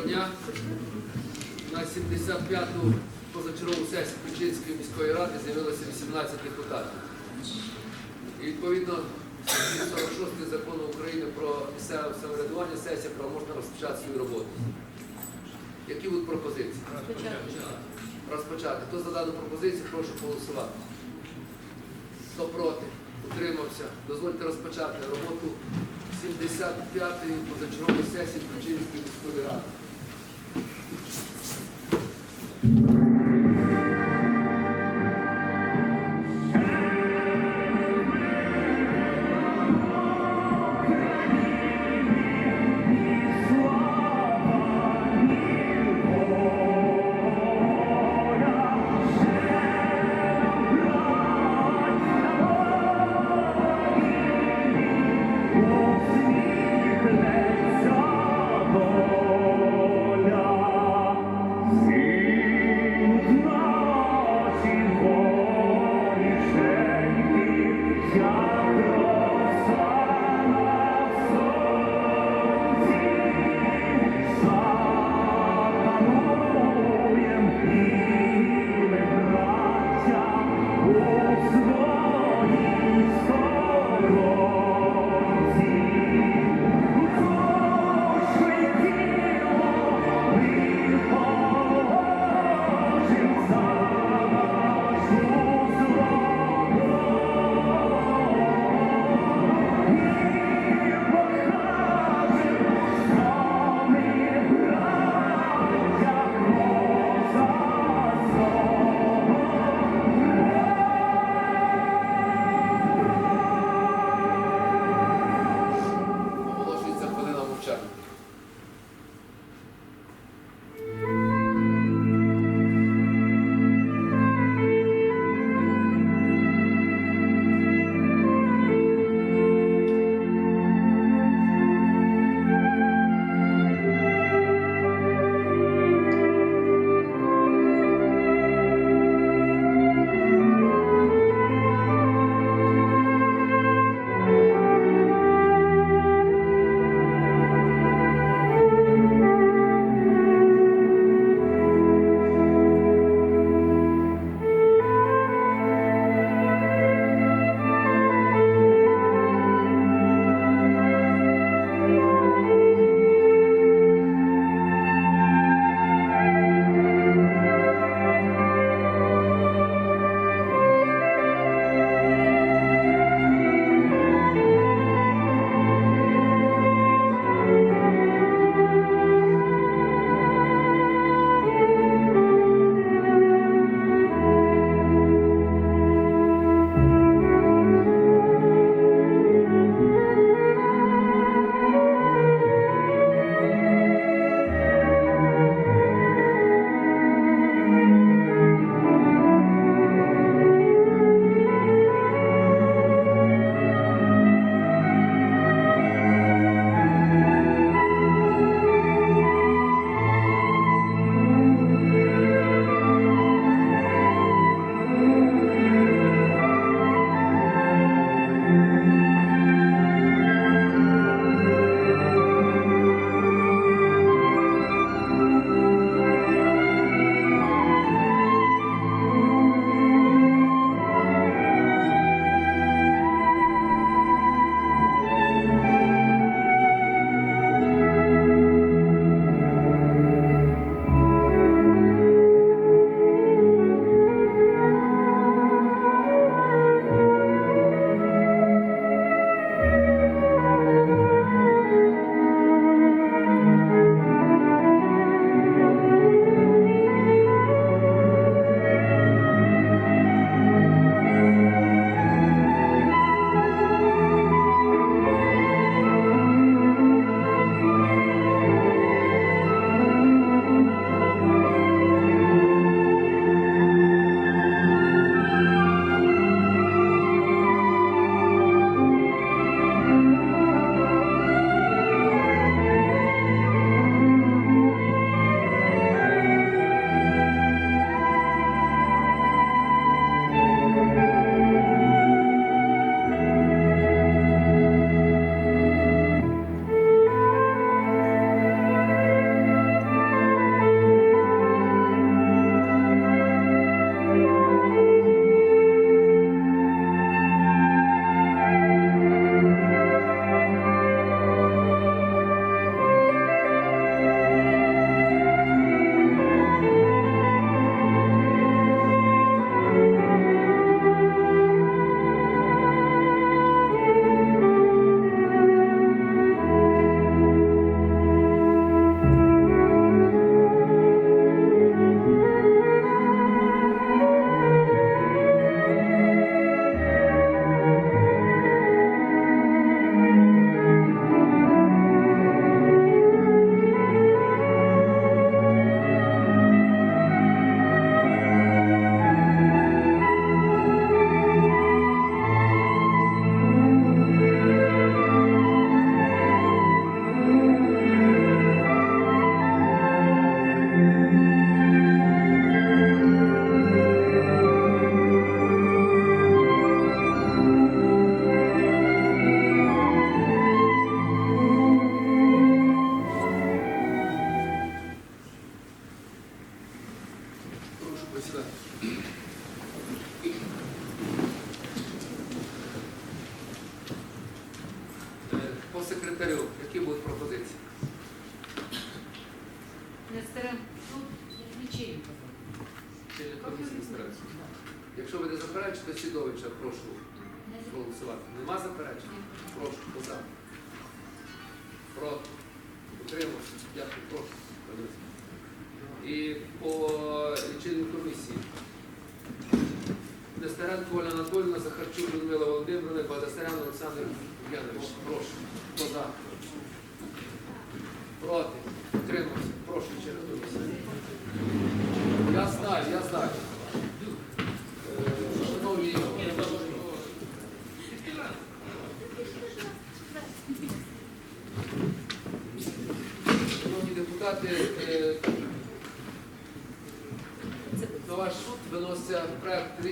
Доброго дня. На 75-ту позачергову сесію Печинської міської ради з'явилося 18 депутатів. І відповідно статті 46 закону України про місцеве самоврядування сесія правоможна розпочати свою роботу. Які будуть пропозиції? Розпочати. Хто за дану пропозицію, прошу голосувати. Хто проти? Утримався. Дозвольте розпочати роботу 75-ї позачергової сесії Печинської міської ради. Thank you.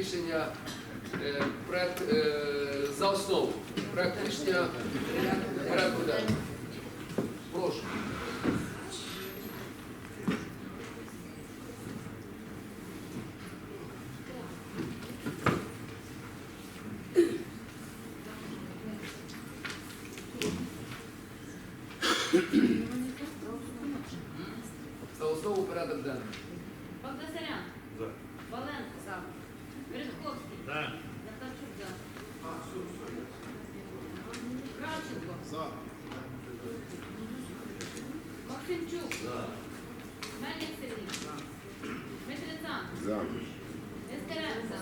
Рішення е, проект, е, за основу. Проект рішення порядку денного. Прошу. За основу порядок денний. Багдасарян. Валенко. За. Березковський. За. Захарчук. За. Кравченко. За. Максимчук. За. Мельник Сергій. Митрицан. За. Нестеренко.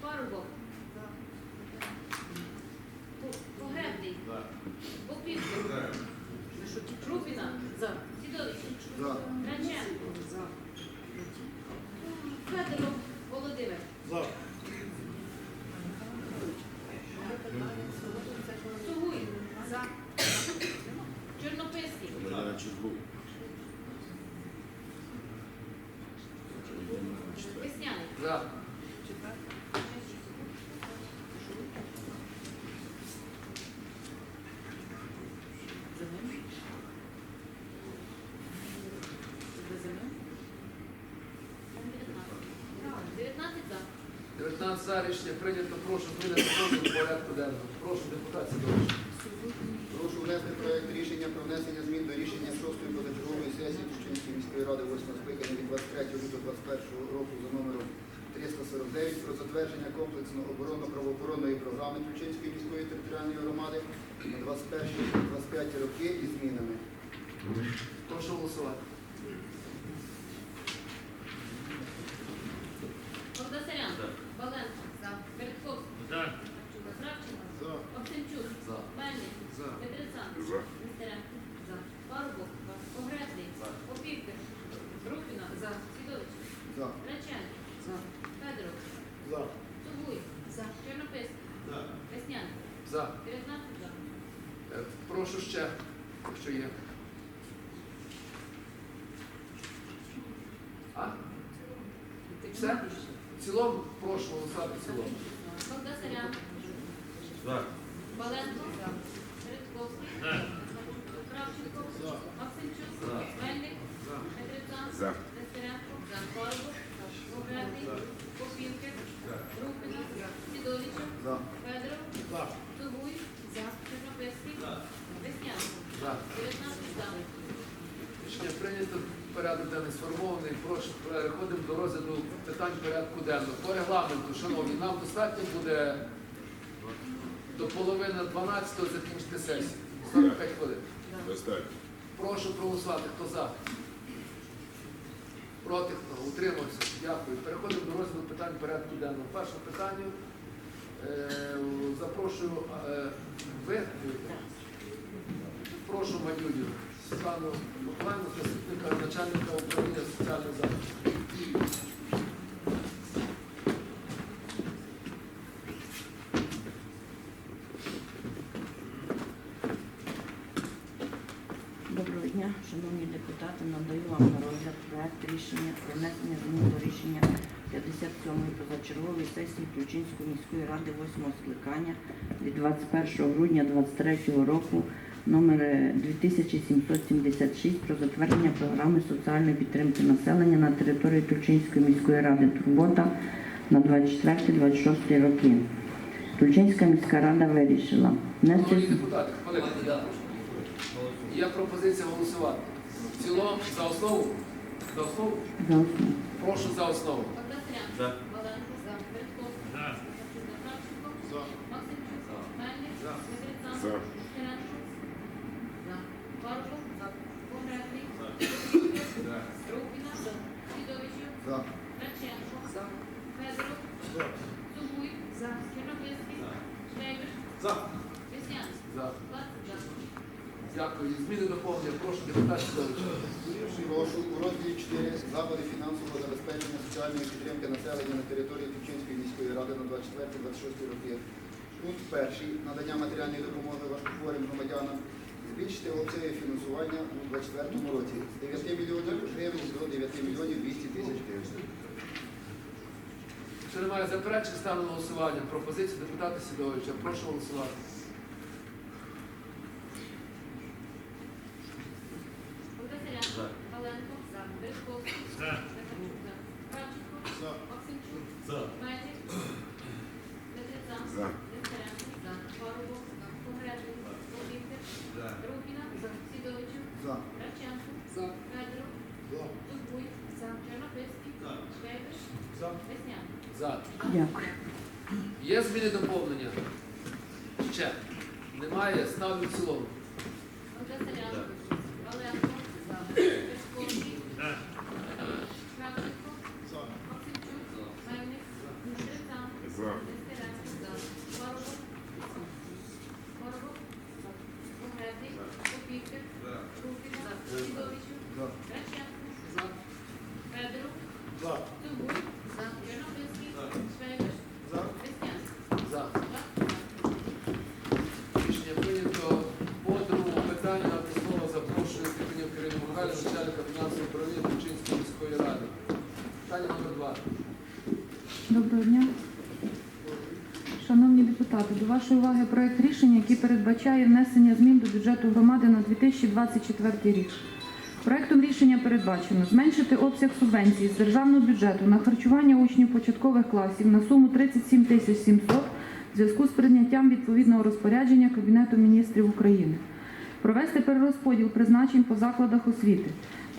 Парубов. Погребний. Попівка. Крупіна. Сідович. За. Граченко. Федоров Володимир. За. Сугуй. За. Чорнописький. Весняний. За. Дев'ятнадцять за. 19 за рішення прийнято. Прошу прийняти проти порядку денного. Прошу депутатів. Прошу внести проект рішення про внесення змін до рішення 6-ї позачергової сесії Тушинської міської ради 8 скликання від 23 лютого 2021 року за номером 349 про затвердження комплексної оборонно-правоохоронної програми Тульчинської міської територіальної громади на 21-25 роки із змінами. Прошу голосувати. Богдасарян. Валенко. За. Березковський. За. Кравченко. За. Максимчук. За. Мельник. За. Петрицан. За. Нестеренко. За. Парубов. Погребний. Попівка. Рупіна. За. Сідович. За. Граченко. За. Федоров. За. Сугуй. За. Чорнописький. За. Весняний. За. Дев'ятнадцять за. Е, Прошу ще, якщо є. А? Все? В цілому? Прошу голосувати в цілому. Богдасарян. За. Валенко. Березковський. За. Кравченко. За. Максимчук. За. Мельник. За. Петрицан. За. Нестеренко. За. Парубов. Погребний. Попівка. Рупіна. Сідовича. За. Федоров. За. Дев'ятнадцять за. Рішення прийнято. Порядок денний сформований. Прошу, переходимо до розгляду питань порядку денного. По регламенту, шановні, нам достатньо буде до половини 12-го закінчити сесію. 45 хвилин. Достатньо. Прошу проголосувати. Хто за? Проти хто? Утримався. Дякую. Переходимо до розгляду питань порядку денного. Перше питання. Запрошую е. Прошу Мадюдю. Світлану Миколаївну, заступника начальника управління соціального захисту. Доброго дня, шановні депутати. Надаю вам на розгляд проект рішення про внесення змін до рішення 57-ї позачергової сесії Ключинської міської ради 8 скликання від 21 грудня 2023 року номер 2776 про затвердження програми соціальної підтримки населення на території Тульчинської міської ради Турбота на 24-26 роки. Тульчинська міська рада вирішила внести депутати. Є пропозиція голосувати. В цілому за основу? За основу? за основу. Прошу за основу. За. Валенко. За. Бертковський. За. Захарченко. За. Максимчук. Мельник. За. Северцан. За. Киренчук. За. Парков. За. Погребний. За. За. Рухіна. За. Сідовичів. За. Раченко. За. Федоров. За. Сугуй. За. Чорнобильський. За. Шрейбер. За. Веснянський. За. За. Дякую. Зміни доповнення. Прошу депутатів залишити. Прошу у розділі 4 заходи фінансового забезпечення соціальної підтримки 24-26 роки. Пункт перший надання матеріальної допомоги важкохворим громадянам. Збільшити обсяги фінансування у 2024 році з 9 мільйонів гривень до 9 мільйонів 200 тисяч гривень. Якщо немає заперечень, ставлю на голосування. Пропозицію депутата Сидоровича. Прошу голосувати. Захарчук. Кравченко. Максимчук. Медик. За. Нестеренко. Парубов. Погребний. Сідовичів. За. Федоров. Сугуй. Чорнобильський. Швейбиш. Веснянський. За. Дякую. Є зміни доповнення? Ще. Немає. Ставлю в цілому. Богдасарян. Паленко. Березковський. Кравченко. Максимчук. Мельник. Медриця. За. Нестеренко. Парубов. Парубов. Погребний. Попівкер. Рупіна. Сідовичів. За. Кравченко. Федоров. Сугуй. Чорнобильський. Швейбиш. Веснянський. За. Рішення прийнято. По другому питанню на слово запрошую Степанів Кирилу Михайловича, начальника фінансового управління Тучинської міської ради. Питання номер два. Доброго дня. Шановні депутати, до вашої уваги проект рішення, який передбачає внесення змін до бюджету громади на 2024 рік. Проектом рішення передбачено зменшити обсяг субвенції з державного бюджету на харчування учнів початкових класів на суму 37 тисяч 700 в зв'язку з прийняттям відповідного розпорядження Кабінету міністрів України. Провести перерозподіл призначень по закладах освіти.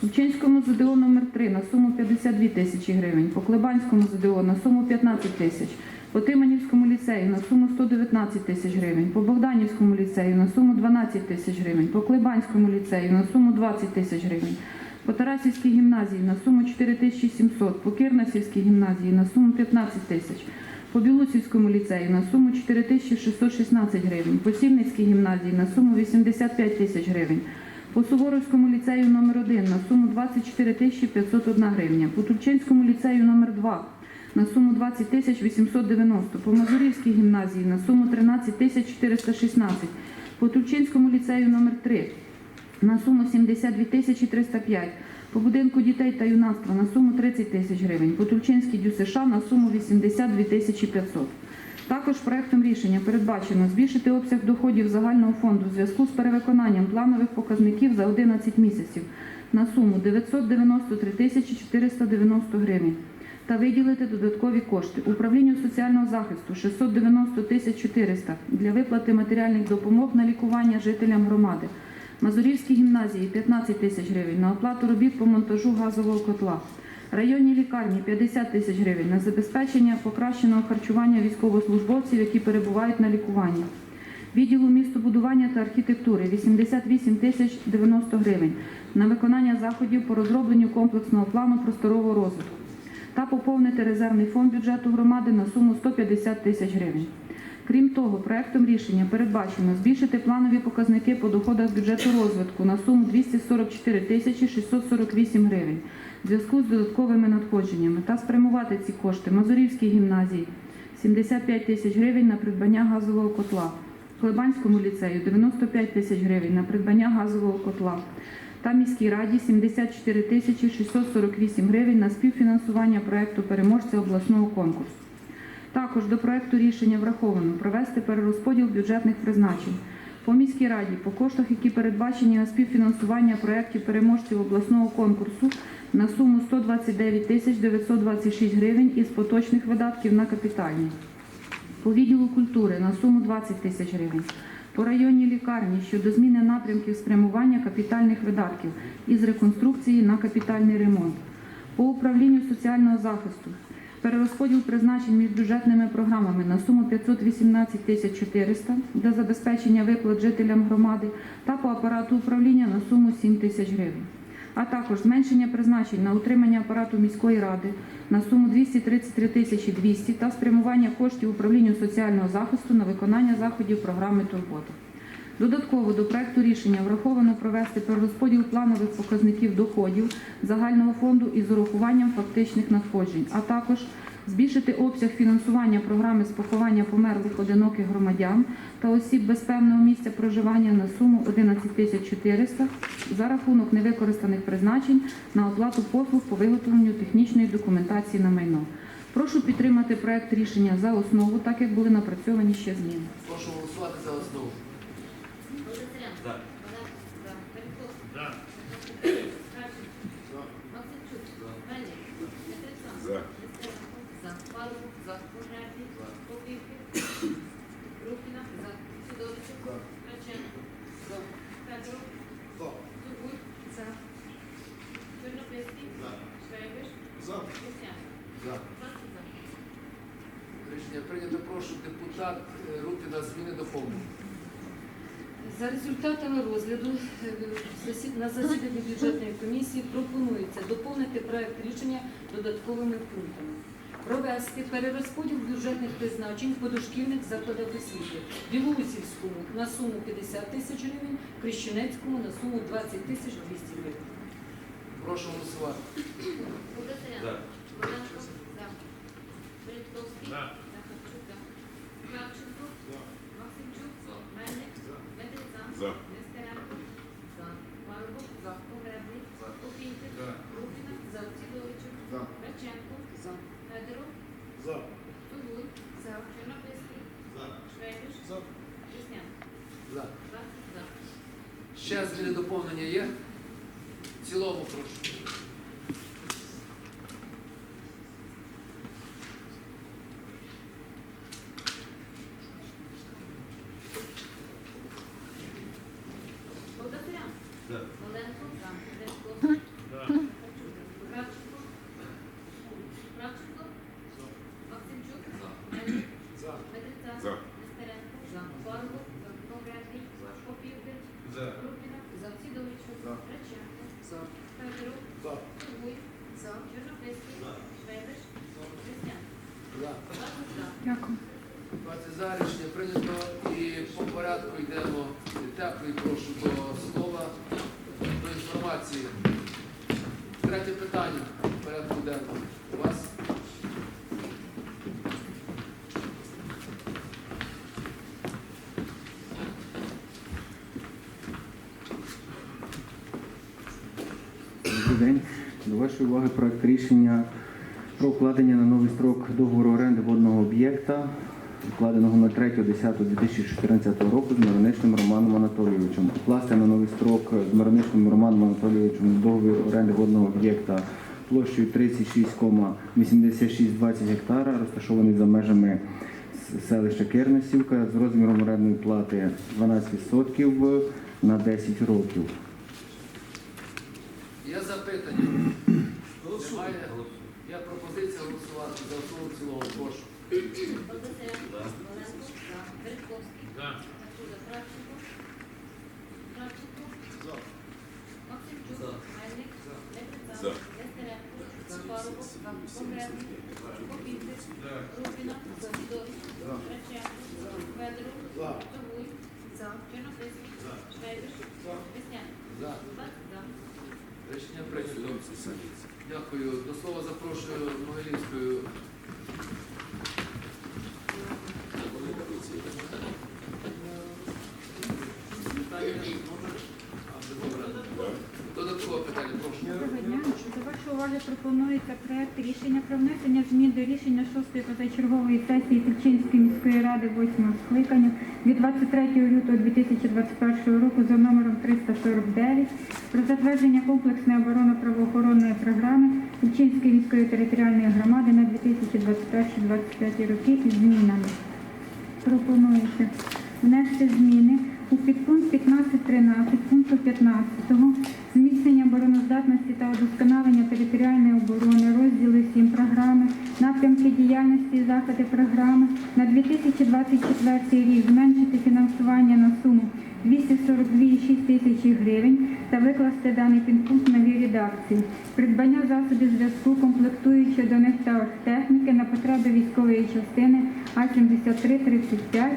Тульчинському ЗДО номер 3 на суму 52 тисячі гривень, по Клебанському ЗДО на суму 15 тисяч, по Тиманівському ліцею на суму 119 тисяч гривень, по Богданівському ліцею на суму 12 тисяч гривень, по Клебанському ліцею на суму 20 тисяч гривень, по Тарасівській гімназії на суму 4 тисячі 700, по Кирнасівській гімназії на суму 15 тисяч, по Білоцівському ліцею на суму 4616 гривень, по Сільницькій гімназії на суму 85 тисяч гривень, по Суворовському ліцею номер 1 на суму 24 тисячі 501 гривня, по Тульчинському ліцею номер 2 на суму 20 тисяч 890, по Мазурівській гімназії на суму 13 тисяч 416, по Тульчинському ліцею номер 3 на суму 72 тисячі 305, по будинку дітей та юнацтва на суму 30 тисяч гривень, по Тульчинській ДЮСШ на суму 82 тисячі 500. Також проектом рішення передбачено збільшити обсяг доходів загального фонду в зв'язку з перевиконанням планових показників за 11 місяців на суму 993 тисячі 490 гривень та виділити додаткові кошти управлінню соціального захисту 690 тисяч 400 для виплати матеріальних допомог на лікування жителям громади. Мазурівській гімназії 15 тисяч гривень на оплату робіт по монтажу газового котла. Районній лікарні 50 тисяч гривень на забезпечення покращеного харчування військовослужбовців, які перебувають на лікуванні. Відділу містобудування та архітектури 88 тисяч 90 гривень на виконання заходів по розробленню комплексного плану просторового розвитку та поповнити резервний фонд бюджету громади на суму 150 тисяч гривень. Крім того, проектом рішення передбачено збільшити планові показники по доходах бюджету розвитку на суму 244 тисячі 648 гривень в зв'язку з додатковими надходженнями та спрямувати ці кошти Мазурівській гімназії 75 тисяч гривень на придбання газового котла, Клебанському ліцею 95 тисяч гривень на придбання газового котла та міській раді 74 тисячі 648 гривень на співфінансування проекту переможця обласного конкурсу. Також до проекту рішення враховано провести перерозподіл бюджетних призначень по міській раді по коштах, які передбачені на співфінансування проєктів переможців обласного конкурсу на суму 129 тисяч 926 гривень із поточних видатків на капітальні. По відділу культури на суму 20 тисяч гривень. По районній лікарні щодо зміни напрямків спрямування капітальних видатків із реконструкції на капітальний ремонт. По управлінню соціального захисту перерозподіл призначень між бюджетними програмами на суму 518 тисяч 400 для забезпечення виплат жителям громади та по апарату управління на суму 7 тисяч гривень. А також зменшення призначень на утримання апарату міської ради на суму 233 тисячі 200 та спрямування коштів управлінню соціального захисту на виконання заходів програми Турбота. Додатково до проекту рішення враховано провести перерозподіл планових показників доходів загального фонду із урахуванням фактичних надходжень, а також збільшити обсяг фінансування програми з поховання померлих одиноких громадян та осіб без певного місця проживання на суму 11 тисяч 400 за рахунок невикористаних призначень на оплату послуг по виготовленню технічної документації на майно. Прошу підтримати проект рішення за основу, так як були напрацьовані ще зміни. Прошу голосувати за основу. Богдасарян. За. Валенко. За. Березовський. За. Кравченко. Максимчук. Мельник. Петрицан. За. Нестеренко. За. Павлов. За. Пожежний. Попівки. Рухіна. За. Сидорчук. Ткаченко. За. Федоров. Сугуй. За. Чорнобильський. Швейбиш. Костян. За. 20 за. Рішення прийнято. Прошу депутат Рупіна зміни доповнення. За результатами розгляду е, на засіданні бюджетної комісії пропонується доповнити проект рішення додатковими пунктами. Провести перерозподіл бюджетних призначень по дошкільних закладах освіти. Білоусівському на суму 50 тисяч гривень, Крещенецькому на суму 20 тисяч 200 гривень. Прошу голосувати. Валенко. За. Березовський. За. Захарчук. За. Кравченко. Максимчук. Мельник. Петрицан. За. Нестеренко. За. Парубок. За. Погребний. За. Рухіна. За. За. Ткаченко. За. Федоров. За. Сугуй. За. Чорнобильський. За. Швейбиш. За. Костян. За. 20 за. Ще зміни доповнення є? В цілому прошу. Богдасарян. За. Оленко. За. Березовський. Кравченко. Кравченко. Максимчук. Мельник. Петрицан. За. Нестеренко. За. Парубок. За. Погребний. Попівки. За. Рухіна. За. Сидорчук. За. Ткаченко. За. Федоров. За. Сугуй. За. Чорнобильський. Швейбиш. Костян. За. 20 за. Дякую. 20 за рішення прийнято і по порядку йдемо. Дякую, прошу до слова, до інформації. Третє питання в порядку денного. У вас? Добрий день. До вашої уваги проект рішення про укладення на новий строк договору оренди водного об'єкта, укладеного на 3.10.2014 року з Мироничним Романом Анатолійовичем. Укласти на новий строк з Мироничним Романом Анатолійовичем договір оренди водного об'єкта площею 36,8620 гектара, розташований за межами селища Кернесівка з розміром орендної плати 12% на 10 років. Є запитання? Немає? Є пропозиція голосувати за основу в цілому. Прошу. Оленко. За. Березовський. За. Кравченко. Кравченко. Максимчук. Мельник. Петрицан. Нестеренко. За. Парубок. За. Погребний. Попівки. Рухіна. За. Сидорчук. Ткаченко. Федоров. Сугуй. За. Чорнобильський. Швейбиш. Костян. За. 20 за. Рішення прийнято. Дякую. До слова запрошую Могилівською. Питання може? А, добре. Додаткове питання, прошу. Доброго дня. До вашої уваги пропонується проект рішення про внесення змін до рішення 6-ї позачергової сесії Тульчинської міської ради 8 скликання від 23 лютого 2021 року за номером 349 про затвердження комплексної оборонно-правоохоронної програми Тульчинської міської територіальної громади на 2021-2025 роки із змінами. Пропонується внести зміни у підпункт 15.13 пункту 15 зміцнення обороноздатності та удосконалення територіальної оборони, розділи 7 програми, напрямки діяльності і заходи програми на 2024 рік зменшити фінансування на суму 242,6 тисячі гривень та викласти даний підпункт новій редакції. Придбання засобів зв'язку, комплектуючи до них та техніки на потреби військової частини А-7335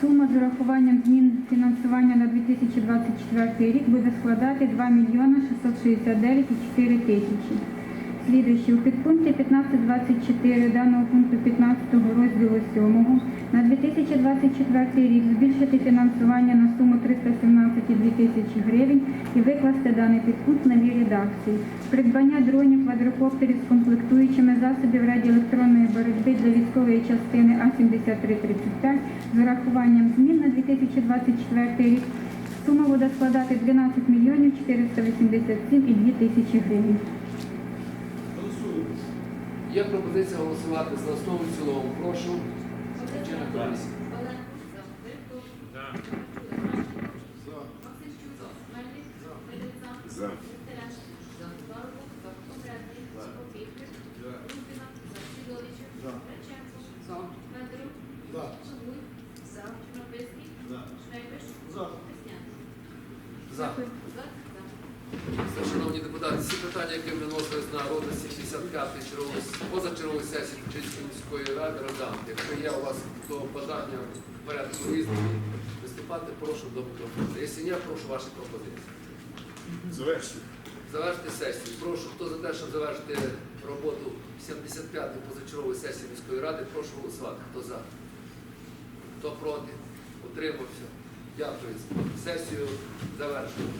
Сума з урахуванням змін фінансування на 2024 рік буде складати 2 мільйони 669,4 тисячі. Слідуючи, у підпункті 1524 даного пункту 15 розділу 7 на 2024 рік збільшити фінансування на суму 317,2 тисячі гривень і викласти даний підпункт в новій редакції. Придбання дронів, квадрокоптерів з комплектуючими засобів радіоелектронної боротьби для військової частини А-7335 з урахуванням змін на 2024 рік сума буде складати 12 мільйонів 487,2 тисячі гривень. Є пропозиція голосувати за основу і цілому. Прошу. Комісії. За. Директор. За. Максимчук, за. Мельник, Медиця, За. Теляшко, за. Парубок, за. Конкретний, Попівки, Рубіна, за. Сідович, Реченко, За. Федоров, За. Шугуй, за. Чорнобильський, Швейбиш, За. Християн. За. За. За. Все, Шановні депутати, всі питання, які виносились на розгляд 75-ї чергової позачергової сесії Кучинської міської ради Радан. Якщо є у вас до бажання в порядку різного виступати, прошу до мікрофону. Якщо ні, прошу ваші пропозиції. Завершити. Завершити сесію. Прошу, хто за те, щоб завершити роботу 75-ї позачергової сесії міської ради, прошу голосувати. Хто за? Хто проти? Утримався. Дякую. Сесію завершено.